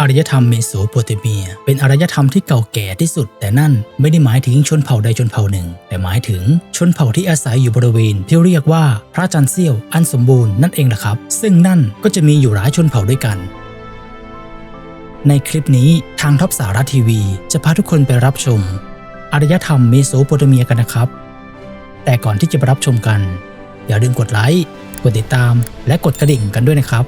อารยธรรมเมโสโปเตเมีย เป็นอารยธรรมที่เก่าแก่ที่สุด แต่นั่นไม่ได้หมายถึงชนเผ่าใดชนเผ่าหนึ่ง แต่หมายถึงชนเผ่าที่อาศัยอยู่บริเวณ ที่เรียกว่าพระจันทร์เสี้ยวอันสมบูรณ์นั่นเองล่ะครับ ซึ่งนั่นก็จะมีอยู่หลายชนเผ่าด้วยกัน ในคลิปนี้ทางท็อปสาระทีวี จะพาทุกคนไปรับชมอารยธรรมเมโสโปเตเมียกันนะครับ แต่ก่อนที่จะไปรับชมกัน อย่าลืมกดไลค์กดติดตาม และกดกระดิ่งกันด้วยนะครับ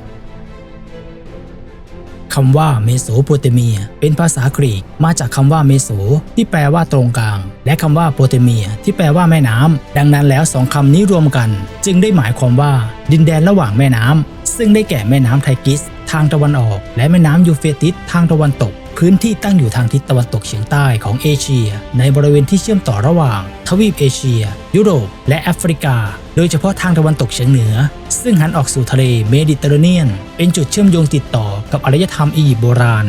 คำว่าเมโสโปเตเมีย เป็นภาษากรีกมาจากคำว่าเมโสที่แปลว่าตรงกลาง และคำว่าโปเตเมีย ที่แปลว่าแม่น้ำดังนั้นแล้วสองคำนี้รวมกัน จึงได้หมายความว่า ดินแดนระหว่างแม่น้ำซึ่งได้แก่แม่น้ำไทกิส ทางตะวันออก และแม่น้ำยูเฟติสทางตะวันตก พื้นที่ตั้งอยู่ทางทิศตะวันตกเฉียงใต้ของเอเชีย ในบริเวณที่เชื่อมต่อระหว่าง ทวีปเอเชีย ยุโรป และแอฟริกา โดยเฉพาะทางตะวันตกเฉียงเหนือ ซึ่งหันออกสู่ทะเลเมดิเตอร์เรเนียน เป็นจุดเชื่อมโยงติดต่อกับอารยธรรมอียิปต์โบราณ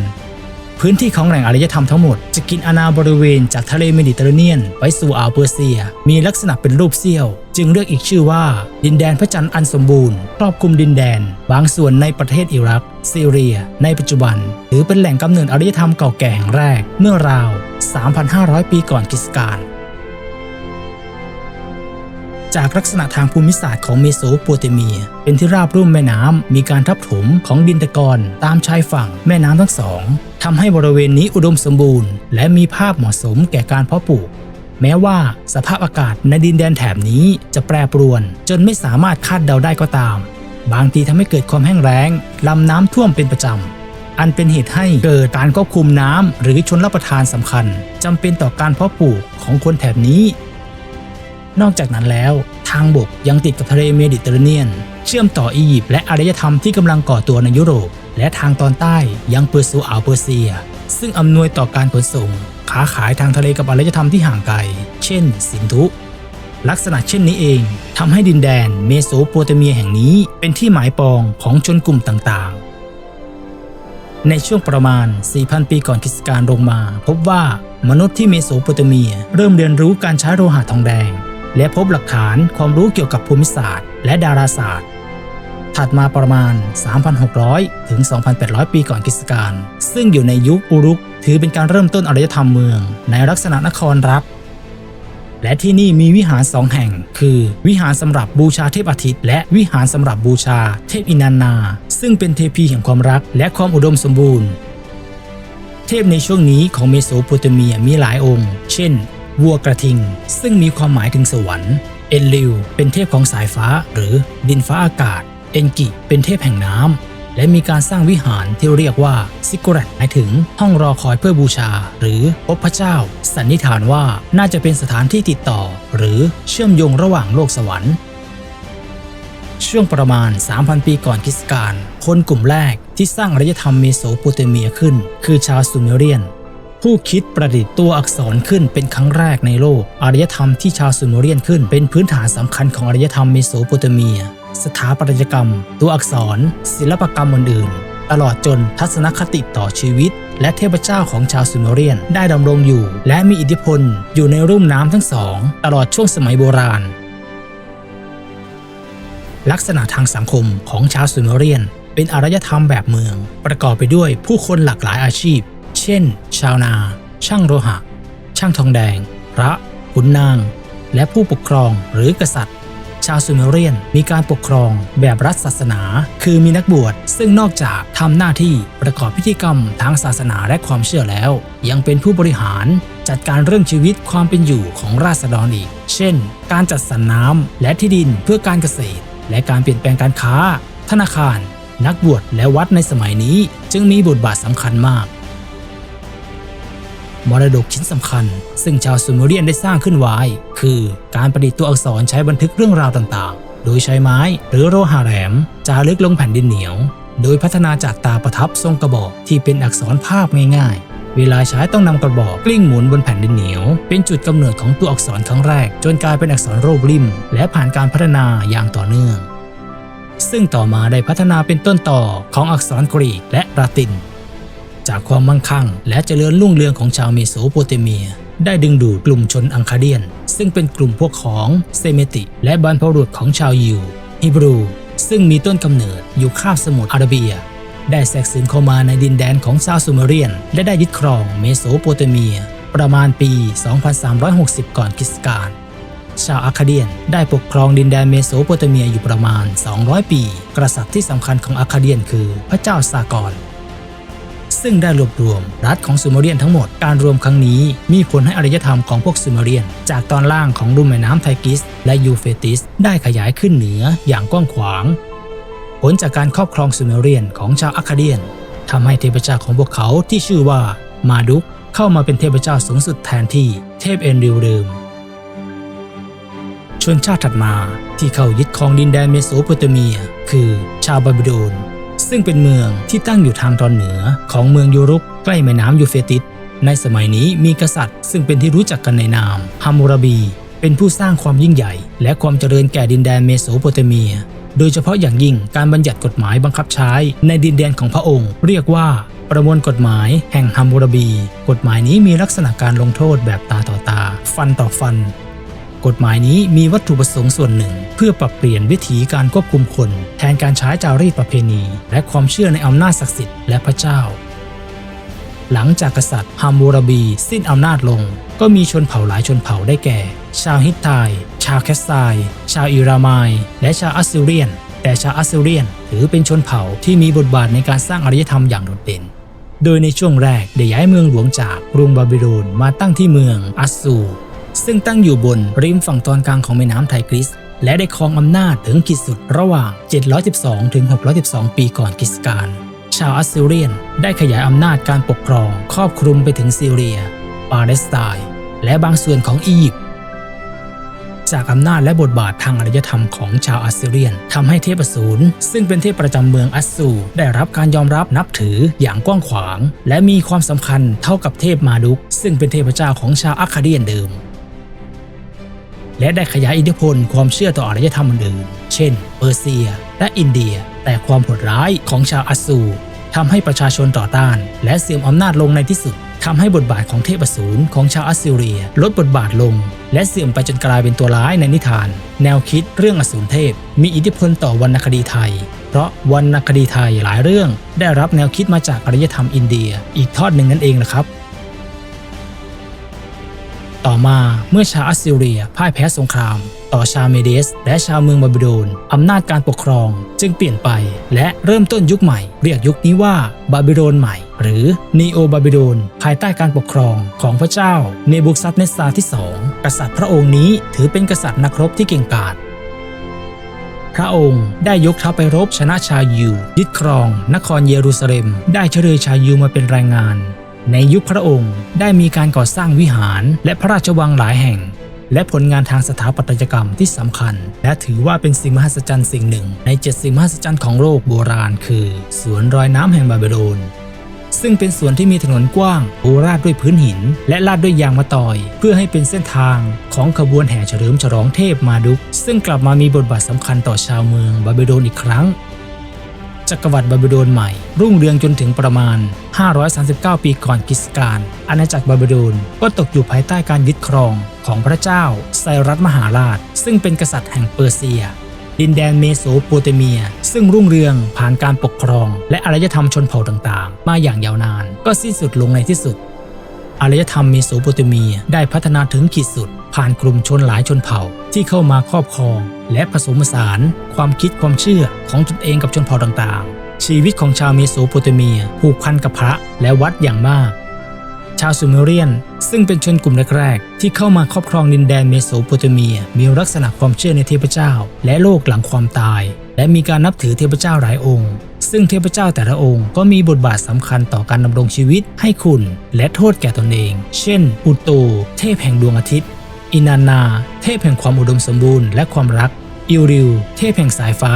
พื้นที่ของแหล่งอารยธรรมทั้งหมด จะกินอาณาบริเวณจากทะเลเมดิเตอร์เรเนียน ไปสู่อ่าวเปอร์เซีย มีลักษณะเป็นรูปเสี้ยว จึงเรียกอีกชื่อว่า ดินแดนพระจันทร์อันสมบูรณ์ครอบคลุมดินแดน บางส่วนในประเทศอิรัก ซีเรีย ในปัจจุบัน ถือเป็นแหล่งกำเนิดอารยธรรมเก่าแก่แห่งแรกเมื่อราว 3,500 ปีก่อนคริสต์กาลจากลักษณะทางภูมิศาสตร์ของเมโสโปเตเมีย เป็นที่ราบรุ่มแม่น้ำ มีการทับถมของดินตะกอนตามชายฝั่งแม่น้ำทั้งสองทำให้บริเวณนี้อุดมสมบูรณ์ และมีภาพเหมาะสมแก่การเพาะปลูก แม้ว่าสภาพอากาศในดินแดนแถบนี้จะแปรปรวน จนไม่สามารถคาดเดาได้ก็ตาม บางทีทำให้เกิดความแห้งแล้งลำน้ำท่วมเป็นประจำอันเป็นเหตุให้เกิดการควบคุมน้ำหรือชนรับประทานสำคัญจำเป็นต่อการเพาะปลูกของคนแถบนี้ นอกจากนั้นแล้วทางบกยังติดกับทะเลเมดิเตอร์เรเนียน เชื่อมต่ออียิปต์และอารยธรรมที่กำลังก่อตัวในยุโรป และทางตอนใต้ยังเปอร์ซูอ่าวเปอร์เซีย ซึ่งอำนวยต่อการขนส่ง ค้าขายทางทะเลกับอารยธรรมที่ห่างไกล เช่น สินธุ ลักษณะเช่นนี้เองทำให้ดินแดนเมโสโปเตเมียแห่งนี้เป็นที่หมายปองของชนกลุ่มต่างๆ ในช่วงประมาณ 4,000 ปีก่อนคริสต์กาลลงมา พบว่ามนุษย์ที่เมโสโปเตเมีย เริ่มเรียนรู้การใช้โลหะทองแดง และพบหลักฐานความรู้เกี่ยวกับภูมิศาสตร์ และดาราศาสตร์ ถัดมาประมาณ 3,600 ถึง 2,800 ปีก่อนคริสต์กาลซึ่งอยู่ในยุคอุรุก ถือเป็นการเริ่มต้นอารยธรรมเมือง ในลักษณะนครรัฐและที่นี่มีวิหารสองแห่ง คือวิหารสำหรับบูชาเทพอาทิตย์ และวิหารสำหรับบูชาเทพอินันนา ซึ่งเป็นเทพีแห่งความรักและความอุดมสมบูรณ์ เทพในช่วงนี้ของเมโสโปเตเมียมีหลายองค์ เช่น วัวกระทิง ซึ่งมีความหมายถึงสวรรค์เอนลิวเป็นเทพของสายฟ้าหรือดินฟ้าอากาศ เอนกิเป็นเทพแห่งน้ำและมีการสร้างวิหารที่เรียกว่าซิกโกเรตหมายถึงห้องรอคอยเพื่อบูชา หรือพบพระเจ้า สันนิษฐานว่าน่าจะเป็นสถานที่ติดต่อ หรือเชื่อมโยงระหว่างโลกสวรรค์ช่วงประมาณ 3,000 ปีก่อนคริสต์กาลคนกลุ่มแรกที่สร้างอารยธรรมเมโสโปเตเมียขึ้น คือชาวซูเมเรียน ผู้คิดประดิษฐ์ตัวอักษรขึ้นเป็นครั้งแรกในโลก อารยธรรมที่ชาวซูเมเรียนขึ้นเป็นพื้นฐานสำคัญของอารยธรรมเมโสโปเตเมีย สถาปัตยกรรม ตัวอักษร ศิลปกรรมอื่นๆ ตลอดจนทัศนคติต่อชีวิต และเทพเจ้าของชาวซูเมเรียนได้ดำรงอยู่ และมีอิทธิพลอยู่ในรุ่มน้ำทั้งสอง ตลอดช่วงสมัยโบราณ ลักษณะทางสังคมของชาวซูเมเรียน เป็นอารยธรรมแบบเมือง ประกอบไปด้วยผู้คนหลากหลายอาชีพ เช่น ชาวนา ช่างโลหะ ช่างทองแดง พระขุนนาง และผู้ปกครองหรือกษัตริย์ ชาวซูเมเรียนมีการปกครองแบบรัฐศาสนา คือมีนักบวชซึ่งนอกจากทำหน้าที่ประกอบพิธีกรรมทางศาสนาและความเชื่อแล้ว ยังเป็นผู้บริหารจัดการเรื่องชีวิตความเป็นอยู่ของราษฎรอีก เช่น การจัดสรรน้ำและที่ดินเพื่อการเกษตร และการเปลี่ยนแปลงการค้า ธนาคาร นักบวชและวัดในสมัยนี้ จึงมีบทบาทสำคัญมาก มรดกชิ้นสำคัญ ซึ่งชาวซูเมเรียนได้สร้างขึ้นไว้ คือการประดิษฐ์ตัวอักษรใช้บันทึกเรื่องราวต่างๆ โดยใช้ไม้หรือโลหะแหลมจารึกลงแผ่นดินเหนียว โดยพัฒนาจากตาประทับทรงกระบอกที่เป็นอักษรภาพง่ายๆ เวลาใช้ต้องนำกระบอกกลิ้งหมุนบนแผ่นดินเหนียว เป็นจุดกำเนิดของตัวอักษรครั้งแรก จนกลายเป็นอักษรโรูปริม และผ่านการพัฒนาอย่างต่อเนื่อง ซึ่งต่อมาได้พัฒนาเป็นต้นต่อของอักษรกรีกและลาติน จากความมั่งคั่ง และเจริญรุ่งเรืองของชาวเมโสโปเตเมีย ได้ดึงดูดกลุ่มชนอังคาเดียน ซึ่งเป็นกลุ่มพวกของเซเมติ และบรรพบุรุษของชาวยิวฮิบรู ซึ่งมีต้นกำเนิดอยู่คาบสมุทรอาระเบีย ได้แทรกซึมเข้ามาในดินแดนของชาวซูเมเรียน และได้ยึดครองเมโสโปเตเมีย ประมาณปี 2360 ก่อนคริสต์กาลชาวอาคาเดียนได้ปกครองดินแดนเมโสโปเตเมียอยู่ประมาณ 200 ปี กษัตริย์ที่สำคัญของอาคาเดียนคือพระเจ้าซากร ซึ่งได้รวบรวม รัฐของซูเมเรียนทั้งหมด การรวมครั้งนี้มีผลให้อารยธรรมของพวกซูเมเรียน จากตอนล่างของลุ่มแม่น้ำไทกิส และยูเฟติส ได้ขยายขึ้นเหนืออย่างกว้างขวาง ผลจากการครอบครองซูเมเรียนของชาวอาคาเดียนทำให้เทพเจ้าของพวกเขาที่ชื่อว่ามาดุกเข้ามาเป็นเทพเจ้าสูงสุดแทนที่เทพเอนริลเดิมชนชาติถัดมาที่เข้ายึดครองดินแดนเมโสโปเตเมีย คือชาวบาบิโดน ซึ่งเป็นเมืองที่ตั้งอยู่ทางตอนเหนือของเมืองยูรุกใกล้แม่น้ำยูเฟติสในสมัยนี้มีกษัตริย์ ซึ่งเป็นที่รู้จักกันในนามฮามูราบี เป็นผู้สร้างความยิ่งใหญ่ และความเจริญแก่ดินแดนเมโสโปเตเมีย โดยเฉพาะอย่างยิ่งการบัญญัติกฎหมายบังคับใช้ในดินแดนของพระองค์ เรียกว่าประมวลกฎหมายแห่งฮัมมูราบี กฎหมายนี้มีลักษณะการลงโทษแบบตาต่อตา ฟันต่อฟัน กฎหมายนี้มีวัตถุประสงค์ส่วนหนึ่ง เพื่อปรับเปลี่ยนวิธีการควบคุมคน แทนการใช้จารีตประเพณี และความเชื่อในอำนาจศักดิ์สิทธิ์และพระเจ้า หลังจากกษัตริย์ฮัมมูราบีสิ้นอำนาจลง ก็มีชนเผ่าหลายชนเผ่าได้แก่ ชาวฮิตไทชาวแคสไซชาวอิรามาย และชาวอัสซิเรียน แต่ชาวอัสซิเรียนถือเป็นชนเผ่าที่มีบทบาทในการสร้างอารยธรรมอย่างโดดเด่นโดยในช่วงแรกได้ย้ายเมืองหลวงจากกรุงบาบิโลนมาตั้งที่เมืองอัสซู ซึ่งตั้งอยู่บนริมฝั่งตอนกลางของแม่น้ำไทกริส และได้ครองอำนาจถึงขีดสุดระหว่าง 712 ถึง 612 ปีก่อนคริสกาลชาวอัสซีเรียนได้ขยายอำนาจการปกครองครอบคลุมไปถึงซีเรีย ปาเลสไตน์และบางส่วนของอียิปต์จากอำนาจและบทบาททางอารยธรรมของชาวอัสซีเรียนทำให้เทพอสูรซึ่งเป็นเทพประจำเมืองอัสซูได้รับการยอมรับนับถืออย่างกว้างขวาง และมีความสำคัญเท่ากับเทพมาดุกซึ่งเป็นเทพเจ้าของชาวอาคาเดียนเดิม และได้ขยายอิทธิพลความเชื่อต่ออารยธรรมอื่นๆเช่น เปอร์เซีย และอินเดีย แต่ความโหดร้ายของชาวอัสซูทำให้ประชาชนต่อต้าน และเสื่อมอำนาจลงในที่สุดทำให้บทบาทของเทพอสูรของชาวอัสซีเรีย ลดบทบาทลง และเสื่อมไปจนกลายเป็นตัวร้ายในนิทาน แนวคิดเรื่องอสูรเทพ มีอิทธิพลต่อวรรณคดีไทย เพราะวรรณคดีไทยหลายเรื่อง ได้รับแนวคิดมาจากอารยธรรมอินเดีย อีกทอดหนึ่งนั่นเองนะครับ ต่อมาเมื่อชาวอัสซีเรียพ่ายแพ้สงคราม ต่อชาวเมเดส และชาวเมืองบาบิโลนอำนาจการปกครองจึงเปลี่ยนไปและเริ่มต้นยุคใหม่ เรียกยุคนี้ว่าบาบิโลนใหม่ หรือนีโอบาบิโลนภายใต้การปกครองของพระเจ้าเนบุคัดเนสซาที่สองกษัตริย์พระองค์นี้ถือเป็นกษัตริย์นักรบที่เก่งกาจพระองค์ได้ยกทัพไปรบชนะชาวยิว ยึดครอง นครเยรูซาเล็ม ได้เฉลยชาวยิวมาเป็นแรงงาน ในยุคพระองค์ได้มีการก่อสร้างวิหารและพระราชวังหลายแห่ง และผลงานทางสถาปัตยกรรมที่สำคัญ และถือว่าเป็นสิ่งมหัศจรรย์สิ่งหนึ่ง ในเจ็ดสิ่งมหัศจรรย์ของโลกโบราณ คือสวนรอยน้ำแห่งบาบิโลนซึ่งเป็นสวนที่มีถนนกว้างปูราดด้วยพื้นหิน และลาดด้วยยางมะตอย เพื่อให้เป็นเส้นทางของขบวนแห่เฉลิมฉลองเทพมาดุกซึ่งกลับมามีบทบาทสำคัญต่อชาวเมืองบาบิโลนอีกครั้ง จักรวรรดิบาบิโลนใหม่ รุ่งเรืองจนถึงประมาณ 539 ปีก่อนคริสกาลอาณาจักรบาบิโลนก็ตกอยู่ภายใต้การยึดครองของพระเจ้าไซรัสมหาราช ซึ่งเป็นกษัตริย์แห่งเปอร์เซีย ดินแดนเมโสโปเตเมีย ซึ่งรุ่งเรืองผ่านการปกครอง และอารยธรรมชนเผ่าต่างๆ มาอย่างยาวนาน ก็สิ้นสุดลงในที่สุดอารยธรรมเมโสโปเตเมียได้พัฒนาถึงขีดสุด ผ่านกลุ่มชนหลายชนเผ่าที่เข้ามาครอบครอง และผสมผสาน ความคิดความเชื่อของตนเองกับชนเผ่าต่างๆ ชีวิตของชาวเมโสโปเตเมียผูกพันกับพระและวัดอย่างมาก ชาวซูเมเรียน ซึ่งเป็นชนกลุ่มแรกๆที่เข้ามาครอบครองดินแดนเมโสโปเตเมีย มีลักษณะความเชื่อในเทพเจ้า และโลกหลังความตาย และมีการนับถือเทพเจ้าหลายองค์ซึ่งเทพเจ้าแต่ละองค์ก็มีบทบาทสำคัญต่อการดำรงชีวิตให้คุณ และโทษแก่ตนเอง เช่นอุตโต เทพแห่งดวงอาทิตย์ อินานา เทพแห่งความอุดมสมบูรณ์และความรัก อิริว เทพแห่งสายฟ้า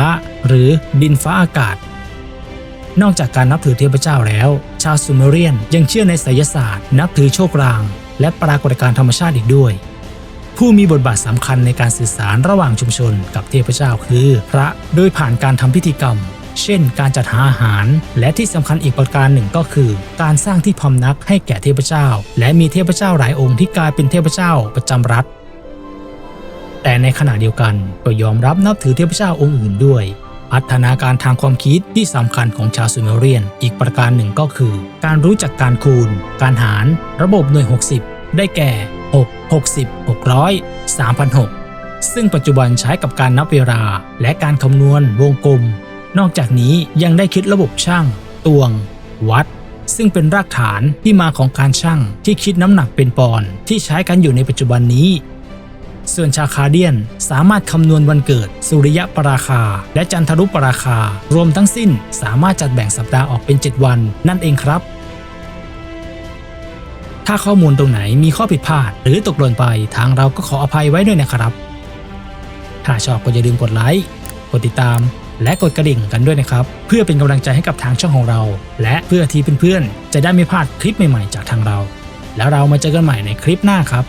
หรือดินฟ้าอากาศ นอกจากการนับถือเทพเจ้าแล้ว ชาวซูเมเรียนยังเชื่อในไสยศาสตร์ นับถือโชคราง และปรากฏการณ์ธรรมชาติอีกด้วย ผู้มีบทบาทสำคัญในการสื่อสารระหว่างชุมชนกับเทพเจ้าคือ พระโดยผ่านการทำพิธีกรรม เช่น การจัดหาอาหาร และที่สำคัญอีกประการหนึ่งก็คือ การสร้างที่พำนักให้แก่เทพเจ้า และมีเทพเจ้าหลายองค์ที่กลายเป็นเทพเจ้าประจำรัฐ แต่ในขณะเดียวกันก็ยอมรับนับถือเทพเจ้าองค์อื่นด้วยพัฒนาการทางความคิดที่สำคัญของชาวซูเมเรียน อีกประการหนึ่งก็คือ การรู้จักการคูณ การหาร ระบบหน่วย 60 ได้แก่ 6 60 600 3,006 ซึ่งปัจจุบันใช้กับการนับเวลา และการคำนวณวงกลม นอกจากนี้ยังได้คิดระบบช่าง ตวง วัด ซึ่งเป็นรากฐานที่มาของการช่างที่คิดน้ำหนักเป็นปอนที่ใช้กันอยู่ในปัจจุบันนี้ ส่วนชาคาเดียนสามารถคำนวณวันเกิด สุริยะปราคา และจันทรุปราคา รวมทั้งสิ้นสามารถจัดแบ่งสัปดาห์ออกเป็น 7 วัน นั่นเองครับถ้าข้อมูลตรงไหนมีข้อผิดพลาด หรือตกหล่นไปทางเราก็ขออภัยไว้ด้วยนะครับ ถ้าชอบก็อย่าลืมกดไลค์ กดติดตาม และกดกระดิ่งกันด้วยนะครับ เพื่อเป็นกำลังใจให้กับทางช่องของเรา และเพื่อที่เพื่อนๆจะได้ไม่พลาดคลิปใหม่ๆ จากทางเรา แล้วเรามาเจอกันใหม่ในคลิปหน้าครับ